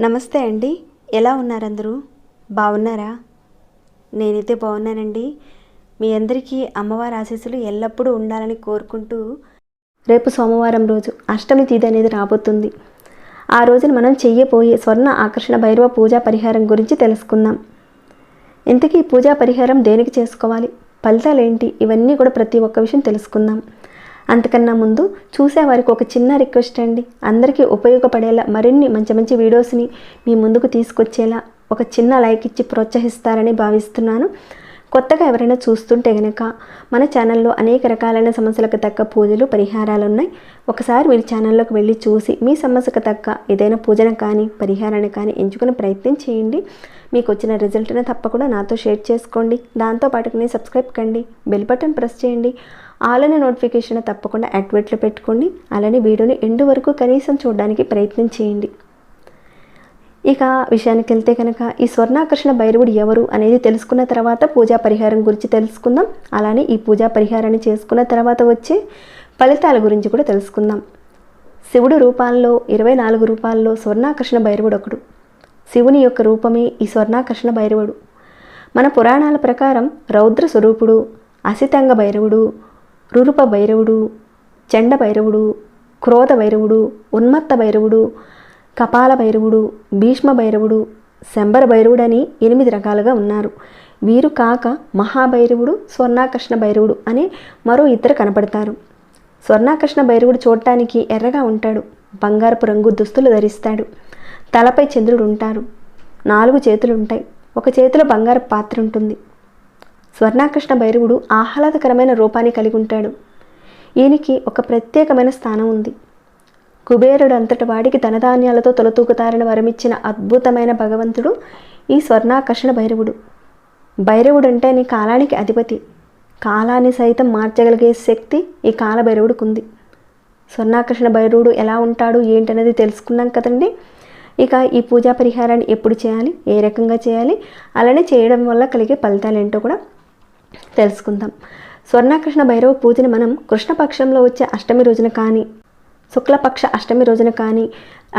నమస్తే అండి. ఎలా ఉన్నారందరూ? బాగున్నారా? నేనైతే బాగున్నానండి. మీ అందరికీ అమ్మవారి ఆశీస్సులు ఎల్లప్పుడూ ఉండాలని కోరుకుంటూ రేపు సోమవారం రోజు అష్టమి తీది అనేది రాబోతుంది. ఆ రోజున మనం చెయ్యబోయే స్వర్ణ ఆకర్షణ భైరవ పూజా పరిహారం గురించి తెలుసుకుందాం. ఇంతకీ పూజా పరిహారం దేనికి చేసుకోవాలి? ఫలితాలు ఏంటి ఇవన్నీ కూడా ప్రతి ఒక్క విషయం తెలుసుకుందాం. అంతకన్నా ముందు చూసేవారికి ఒక చిన్న రిక్వెస్ట్ అండి. అందరికీ ఉపయోగపడేలా మరిన్ని మంచి మంచి వీడియోస్ని మీ ముందుకు తీసుకొచ్చేలా ఒక చిన్న లైక్ ఇచ్చి ప్రోత్సహిస్తారని భావిస్తున్నాను. కొత్తగా ఎవరైనా చూస్తుంటే గనక మన ఛానల్లో అనేక రకాలైన సమస్యలకు తగ్గ పూజలు పరిహారాలు ఉన్నాయి ఒకసారి మీరు ఛానల్లోకి వెళ్ళి చూసి మీ సమస్యకు తగ్గ ఏదైనా పూజన కానీ పరిహారాన్ని కానీ ఎంచుకునే ప్రయత్నం చేయండి. మీకు వచ్చిన రిజల్ట్ని తప్పకుండా నాతో షేర్ చేసుకోండి. దాంతో పాటుకునే సబ్స్క్రైబ్ కండి బెల్ బటన్ ప్రెస్ చేయండి ఆల్ నోటిఫికేషన్ తప్పకుండా యాక్టివేట్లో పెట్టుకోండి అలానే వీడియోని ఎండు వరకు కనీసం చూడడానికి ప్రయత్నం చేయండి. ఇక విషయానికి వెళ్తే కనుక ఈ స్వర్ణాకర్షణ భైరవుడు ఎవరు అనేది తెలుసుకున్న తర్వాత పూజా పరిహారం గురించి తెలుసుకుందాం. అలానే ఈ పూజా పరిహారాన్ని చేసుకున్న తర్వాత వచ్చే ఫలితాల గురించి కూడా తెలుసుకుందాం. శివుడు రూపాల్లో ఇరవై నాలుగు రూపాల్లో స్వర్ణాకర్షణ భైరవుడు ఒకడు. శివుని యొక్క రూపమే ఈ స్వర్ణాకర్షణ భైరవుడు. మన పురాణాల ప్రకారం రౌద్ర స్వరూపుడు అసితంగ భైరవుడు రురుప భైరవుడు చండ భైరవుడు క్రోధ భైరవుడు ఉన్మత్త భైరవుడు కపాల భైరవుడు భీష్మ భైరవుడు శంబర భైరవుడు అని ఎనిమిది రకాలుగా ఉన్నారు. వీరు కాక మహాభైరవుడు స్వర్ణాకర్షణ భైరవుడు అనే మరో ఇద్దరు కనపడతారు. స్వర్ణాకర్షణ భైరవుడు చూడటానికి ఎర్రగా ఉంటాడు. బంగారపు రంగు దుస్తులు ధరిస్తాడు. తలపై చంద్రుడు ఉంటారు నాలుగు చేతులు ఉంటాయి ఒక చేతిలో బంగారు పాత్ర ఉంటుంది స్వర్ణాకృష్ణ భైరవుడు ఆహ్లాదకరమైన రూపాన్ని కలిగి ఉంటాడు ఈయనకి ఒక ప్రత్యేకమైన స్థానం ఉంది. కుబేరుడు అంతటి వాడికి ధనధాన్యాలతో తొలతూకుతారని వరమిచ్చిన అద్భుతమైన భగవంతుడు ఈ స్వర్ణాకర్షణ భైరవుడు. భైరవుడు అంటే నీ కాలానికి అధిపతి. కాలాన్ని సైతం మార్చగలిగే శక్తి ఈ కాల భైరవుడికి ఉంది స్వర్ణాకర్షణ భైరవుడు ఎలా ఉంటాడు ఏంటనేది తెలుసుకున్నాం కదండి? ఇక ఈ పూజా పరిహారాన్ని ఎప్పుడు చేయాలి? ఏ రకంగా చేయాలి? అలానే చేయడం వల్ల కలిగే ఫలితాలు ఏంటో కూడా తెలుసుకుందాం. స్వర్ణకృష్ణ భైరవ పూజని మనం కృష్ణపక్షంలో వచ్చే అష్టమి రోజున కానీ శుక్లపక్ష అష్టమి రోజున కానీ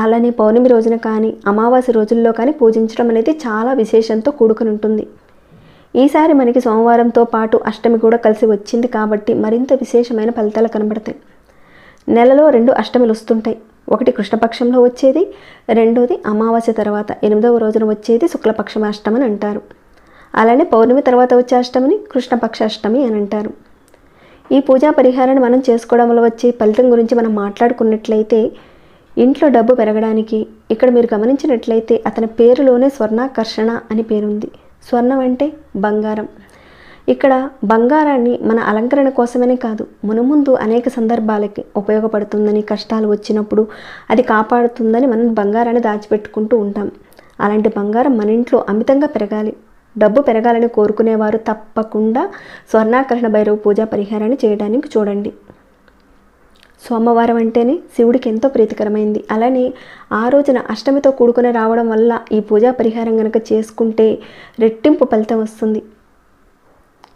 అలానే పౌర్ణమి రోజున కానీ అమావాస్య రోజుల్లో కానీ పూజించడం అనేది చాలా విశేషంతో కూడుకుని ఉంటుంది ఈసారి మనకి సోమవారంతో పాటు అష్టమి కూడా కలిసి వచ్చింది కాబట్టి మరింత విశేషమైన ఫలితాలు కనబడతాయి. నెలలో రెండు అష్టమిలు వస్తుంటాయి. ఒకటి కృష్ణపక్షంలో వచ్చేది రెండోది అమావాస్య తర్వాత ఎనిమిదవ రోజున వచ్చేది శుక్లపక్షం అష్టమని అంటారు. అలానే పౌర్ణమి తర్వాత వచ్చే అష్టమిని కృష్ణపక్ష అష్టమి అని అంటారు. ఈ పూజా పరిహారాన్ని మనం చేసుకోవడం వల్ల వచ్చే ఫలితం గురించి మనం మాట్లాడుకున్నట్లయితే ఇంట్లో డబ్బు పెరగడానికి ఇక్కడ మీరు గమనించినట్లయితే అతని పేరులోనే స్వర్ణాకర్షణ అని పేరుంది. స్వర్ణం అంటే బంగారం. ఇక్కడ బంగారాన్ని మన అలంకరణ కోసమనే కాదు మునుముందు అనేక సందర్భాలకి ఉపయోగపడుతుందని కష్టాలు వచ్చినప్పుడు అది కాపాడుతుందని మనం బంగారాన్ని దాచిపెట్టుకుంటూ ఉంటాం. అలాంటి బంగారం మన ఇంట్లో అమితంగా పెరగాలి. డబ్బు పెరగాలని కోరుకునేవారు తప్పకుండా స్వర్ణాకరణ భైరవ పూజా పరిహారాన్ని చేయడానికి చూడండి. సోమవారం అంటేనే శివుడికి ఎంతో ప్రీతికరమైంది. అలానే ఆ రోజున అష్టమితో కూడుకుని రావడం వల్ల ఈ పూజా పరిహారం కనుక చేసుకుంటే రెట్టింపు ఫలితం వస్తుంది.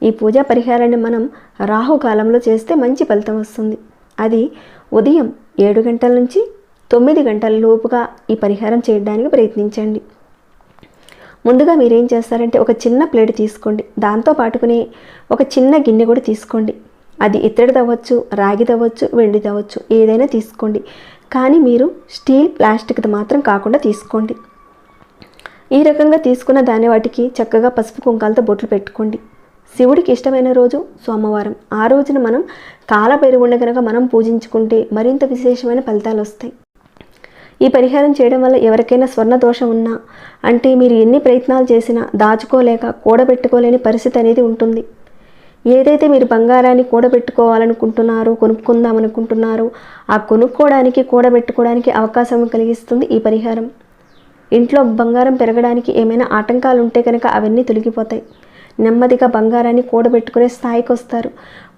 ఈ పూజా పరిహారాన్ని మనం రాహుకాలంలో చేస్తే మంచి ఫలితం వస్తుంది. అది ఉదయం ఏడు గంటల నుంచి తొమ్మిది గంటల లోపుగా ఈ పరిహారం చేయడానికి ప్రయత్నించండి. ముందుగా మీరేం చేస్తారంటే ఒక చిన్న ప్లేట్ తీసుకోండి. దాంతో పాటుకుని ఒక చిన్న గిన్నె కూడా తీసుకోండి. అది ఇత్తడి తవ్వచ్చు రాగి తవ్వచ్చు వెండి తవ్వచ్చు ఏదైనా తీసుకోండి. కానీ మీరు స్టీల్ ప్లాస్టిక్ది మాత్రం కాకుండా తీసుకోండి. ఈ రకంగా తీసుకున్న దాని వాటికి చక్కగా పసుపు కుంకాలతో బొట్లు పెట్టుకోండి. శివుడికి ఇష్టమైన రోజు సోమవారం. ఆ రోజున మనం కాలభైరవుండ కనుక మనం పూజించుకుంటే మరింత విశేషమైన ఫలితాలు వస్తాయి. ఈ పరిహారం చేయడం వల్ల ఎవరికైనా స్వర్ణ దోషం ఉన్నా అంటే మీరు ఎన్ని ప్రయత్నాలు చేసినా దాచుకోలేక కూడబెట్టుకోలేని పరిస్థితి అనేది ఉంటుంది. ఏదైతే మీరు బంగారాన్ని కూడబెట్టుకోవాలనుకుంటున్నారో కొనుక్కుందామనుకుంటున్నారో ఆ కొనుక్కోవడానికి కూడబెట్టుకోవడానికి అవకాశం కలిగిస్తుంది ఈ పరిహారం. ఇంట్లో బంగారం పెరగడానికి ఏమైనా ఆటంకాలు ఉంటే కనుక అవన్నీ తొలగిపోతాయి. నెమ్మదిగా బంగారాన్ని కూడబెట్టుకునే స్థాయికి వస్తారు.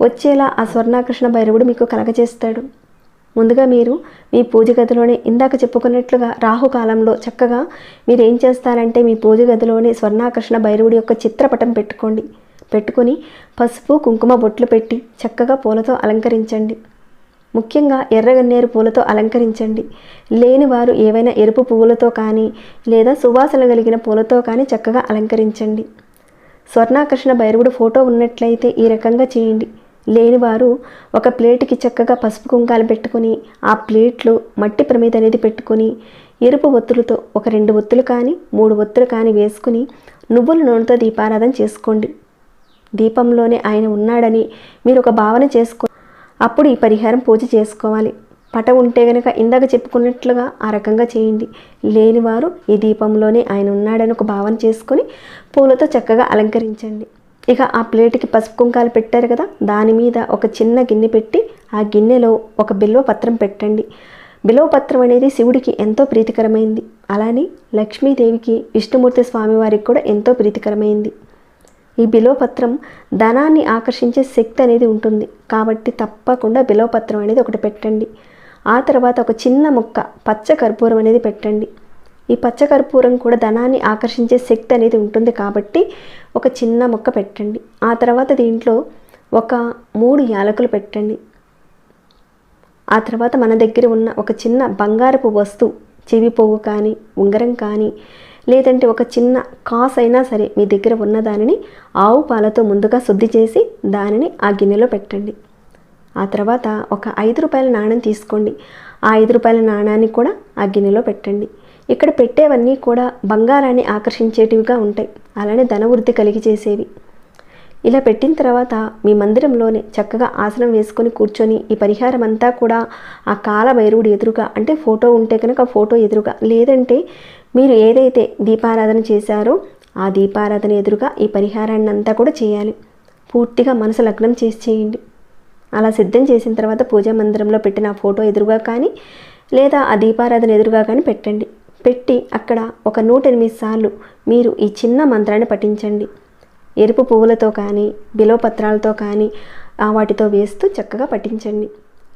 వచ్చేలా ఆ స్వర్ణాకృష్ణ భైరవుడు మీకు కలగజేస్తాడు. ముందుగా మీరు మీ పూజ గదిలోనే ఇందాక చెప్పుకున్నట్లుగా రాహుకాలంలో చక్కగా మీరు ఏం చేస్తారంటే మీ పూజ గదిలోనే స్వర్ణాకర్షణ భైరవుడి యొక్క చిత్రపటం పెట్టుకోండి. పెట్టుకొని పసుపు కుంకుమ బొట్లు పెట్టి చక్కగా పూలతో అలంకరించండి. ముఖ్యంగా ఎర్రగన్నేరు పూలతో అలంకరించండి. లేని వారు ఏవైనా ఎరుపు పువ్వులతో కానీ లేదా సువాసన కలిగిన పూలతో కానీ చక్కగా అలంకరించండి. స్వర్ణాకర్షణ భైరవుడు ఫోటో ఉన్నట్లయితే ఈ రకంగా చేయండి. లేనివారు ఒక ప్లేట్కి చక్కగా పసుపు కుంకాలు పెట్టుకొని ఆ ప్లేట్లో మట్టి ప్రమేద అనేది పెట్టుకొని ఎరుపు ఒత్తులతో ఒక రెండు ఒత్తులు కానీ మూడు ఒత్తులు కానీ వేసుకుని నువ్వుల నూనెతో దీపారాధన చేసుకోండి. దీపంలోనే ఆయన ఉన్నాడని మీరు ఒక భావన చేసుకో అప్పుడు ఈ పరిహారం పూజ చేసుకోవాలి. పట ఉంటే గనక ఇందాక చెప్పుకున్నట్లుగా ఆ రకంగా చేయండి. లేనివారు ఈ దీపంలోనే ఆయన ఉన్నాడని ఒక భావన చేసుకొని పూలతో చక్కగా అలంకరించండి. ఇక ఆ ప్లేట్కి పసుపు కుంకాలు పెట్టారు కదా దాని మీద ఒక చిన్న గిన్నె పెట్టి ఆ గిన్నెలో ఒక బిల్వ పత్రం పెట్టండి. బిలవపత్రం అనేది శివుడికి ఎంతో ప్రీతికరమైంది. అలానే లక్ష్మీదేవికి విష్ణుమూర్తి స్వామివారికి కూడా ఎంతో ప్రీతికరమైంది. ఈ బిలోపత్రం ధనాన్ని ఆకర్షించే శక్తి అనేది ఉంటుంది. కాబట్టి తప్పకుండా బిలోపత్రం అనేది ఒకటి పెట్టండి. ఆ తర్వాత ఒక చిన్న ముక్క పచ్చ కర్పూరం అనేది పెట్టండి. ఈ పచ్చ కర్పూరం కూడా ధనాన్ని ఆకర్షించే శక్తి అనేది ఉంటుంది కాబట్టి ఒక చిన్న ముక్క పెట్టండి. ఆ తర్వాత దీంట్లో ఒక మూడు యాలకులు పెట్టండి. ఆ తర్వాత మన దగ్గర ఉన్న ఒక చిన్న బంగారపు వస్తువు చెవి పువ్వు కానీ ఉంగరం కానీ లేదంటే ఒక చిన్న కాస్ అయినా సరే మీ దగ్గర ఉన్న దానిని ఆవు పాలతో ముందుగా శుద్ధి చేసి దానిని ఆ గిన్నెలో పెట్టండి. ఆ తర్వాత ఒక ఐదు రూపాయల నాణ్యం తీసుకోండి. ఆ ఐదు రూపాయల నాణ్యాన్ని కూడా ఆ గిన్నెలో పెట్టండి. ఇక్కడ పెట్టేవన్నీ కూడా బంగారాన్ని ఆకర్షించేటివిగా ఉంటాయి. అలానే ధనవృద్ధి కలిగి చేసేవి. ఇలా పెట్టిన తర్వాత మీ మందిరంలోనే చక్కగా ఆసనం వేసుకొని కూర్చొని ఈ పరిహారం అంతా కూడా ఆ కాల భైరవుడు ఎదురుగా అంటే ఫోటో ఉంటే కనుక ఫోటో ఎదురుగా లేదంటే మీరు ఏదైతే దీపారాధన చేశారో ఆ దీపారాధన ఎదురుగా ఈ పరిహారాన్ని అంతా కూడా చేయాలి. పూర్తిగా మనసు లగ్నం చేసి చేయండి. అలా సిద్ధం చేసిన తర్వాత పూజా మందిరంలో పెట్టిన ఆ ఫోటో ఎదురుగా కానీ లేదా ఆ దీపారాధన ఎదురుగా కానీ పెట్టండి. పెట్టి అక్కడ ఒక నూట ఎనిమిది సార్లు మీరు ఈ చిన్న మంత్రాన్ని పఠించండి. ఎరుపు పువ్వులతో కానీ బిలోపత్రాలతో కానీ ఆ వాటితో వేస్తూ చక్కగా పఠించండి.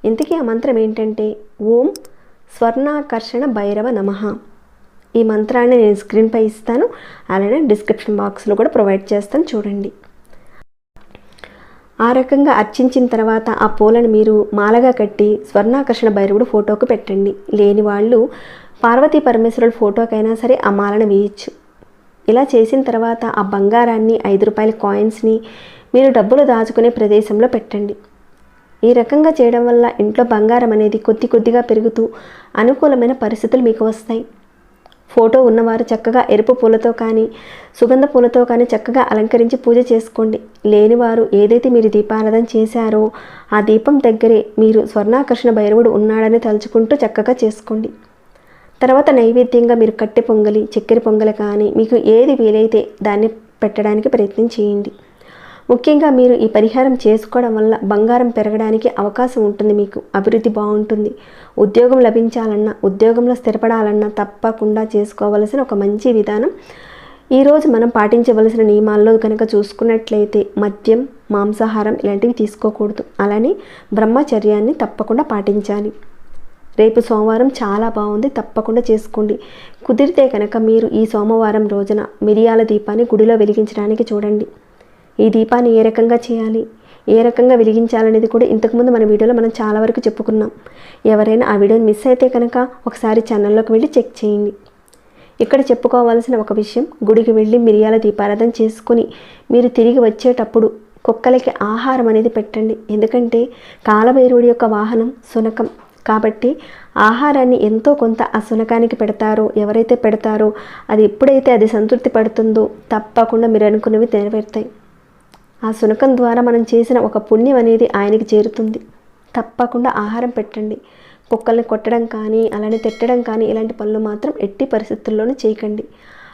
ఇంతకీ ఆ మంత్రం ఏంటంటే ఓం స్వర్ణాకర్షణ భైరవ నమః. ఈ మంత్రాన్ని నేను స్క్రీన్పై ఇస్తాను. అలానే డిస్క్రిప్షన్ బాక్స్లో కూడా ప్రొవైడ్ చేస్తాను. చూడండి. ఆ రకంగా అర్చించిన తర్వాత ఆ పూలను మీరు మాలగా కట్టి స్వర్ణాకర్షణ భైరవుడు ఫోటోకు పెట్టండి. లేని వాళ్ళు పార్వతీ పరమేశ్వరుడు ఫోటోకైనా సరే ఆ మాలను వేయచ్చు. ఇలా చేసిన తర్వాత ఆ బంగారాన్ని ఐదు రూపాయల కాయిన్స్ని మీరు డబ్బులు దాచుకునే ప్రదేశంలో పెట్టండి. ఈ రకంగా చేయడం వల్ల ఇంట్లో బంగారం అనేది కొద్ది కొద్దిగా పెరుగుతూ అనుకూలమైన పరిస్థితులు మీకు వస్తాయి. ఫోటో ఉన్నవారు చక్కగా ఎరుపు పూలతో కానీ సుగంధ పూలతో కానీ చక్కగా అలంకరించి పూజ చేసుకోండి. లేనివారు ఏదైతే మీరు దీపారాధన చేశారో ఆ దీపం దగ్గరే మీరు స్వర్ణాకర్షణ భైరవుడు ఉన్నాడని తలుచుకుంటూ చక్కగా చేసుకోండి. తర్వాత నైవేద్యంగా మీరు కట్టె పొంగలి చక్కెర పొంగలి కానీ మీకు ఏది వీలైతే దాన్ని పెట్టడానికి ప్రయత్నం చేయండి. ముఖ్యంగా మీరు ఈ పరిహారం చేసుకోవడం వల్ల బంగారం పెరగడానికి అవకాశం ఉంటుంది మీకు అభివృద్ధి బాగుంటుంది. ఉద్యోగం లభించాలన్నా ఉద్యోగంలో స్థిరపడాలన్నా తప్పకుండా చేసుకోవలసిన ఒక మంచి విధానం. ఈరోజు మనం పాటించవలసిన నియమాల్లో కనుక చూసుకున్నట్లయితే మద్యం మాంసాహారం ఇలాంటివి తీసుకోకూడదు. అలానే బ్రహ్మచర్యాన్ని తప్పకుండా పాటించాలి. రేపు సోమవారం చాలా బాగుంది తప్పకుండా చేసుకోండి. కుదిరితే కనుక మీరు ఈ సోమవారం రోజున మిరియాల దీపాన్ని గుడిలో వెలిగించడానికి చూడండి. ఈ దీపాన్ని ఏ రకంగా చేయాలి? ఏ రకంగా వెలిగించాలనేది కూడా ఇంతకుముందు మన వీడియోలో మనం చాలా వరకు చెప్పుకున్నాం. ఎవరైనా ఆ వీడియోని మిస్ అయితే కనుక ఒకసారి ఛానల్లోకి వెళ్ళి చెక్ చేయండి. ఇక్కడ చెప్పుకోవాల్సిన ఒక విషయం గుడికి వెళ్ళి మిరియాల దీపారాధన చేసుకుని మీరు తిరిగి వచ్చేటప్పుడు కుక్కలకి ఆహారం అనేది పెట్టండి. ఎందుకంటే కాలభైరుడి యొక్క వాహనం సునకం కాబట్టి ఆహారాన్ని ఎంతో కొంత ఆ సునకానికి పెడతారో ఎవరైతే పెడతారో అది ఎప్పుడైతే అది సంతృప్తి పడుతుందో తప్పకుండా మీరు అనుకున్నవి నెరవేరుతాయి. ఆ శునకం ద్వారా మనం చేసిన ఒక పుణ్యం అనేది ఆయనకి చేరుతుంది. తప్పకుండా ఆహారం పెట్టండి. కుక్కల్ని కొట్టడం కానీ అలానే తిట్టడం కానీ ఇలాంటి పనులు మాత్రం ఎట్టి పరిస్థితుల్లోనూ చేయకండి.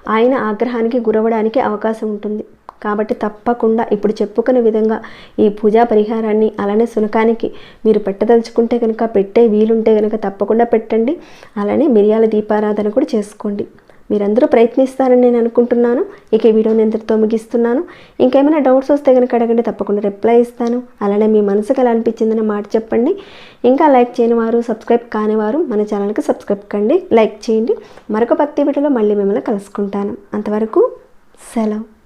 ఆయన ఆగ్రహానికి గురవడానికి అవకాశం ఉంటుంది. కాబట్టి తప్పకుండా ఇప్పుడు చెప్పుకునే విధంగా ఈ పూజా పరిహారాన్ని అలానే శునకానికి మీరు పెట్టదలుచుకుంటే కనుక పెట్టే వీలుంటే కనుక తప్పకుండా పెట్టండి. అలానే మిరియాల దీపారాధన కూడా చేసుకోండి. మీరందరూ ప్రయత్నిస్తారని నేను అనుకుంటున్నాను. ఇక ఈ వీడియోని ఎంతటితో ముగిస్తున్నాను. ఇంకేమైనా డౌట్స్ వస్తే కనుక అడగండి తప్పకుండా రిప్లై ఇస్తాను. అలానే మీ మనసుకు ఎలా అనిపించిందని మాట చెప్పండి. ఇంకా లైక్ చేయని వారు సబ్స్క్రైబ్ కానివారు మన ఛానల్కి సబ్స్క్రైబ్ కండి లైక్ చేయండి. మరొక భక్తి వీడియోలో మళ్ళీ మిమ్మల్ని కలుసుకుంటాను. అంతవరకు సెలవు.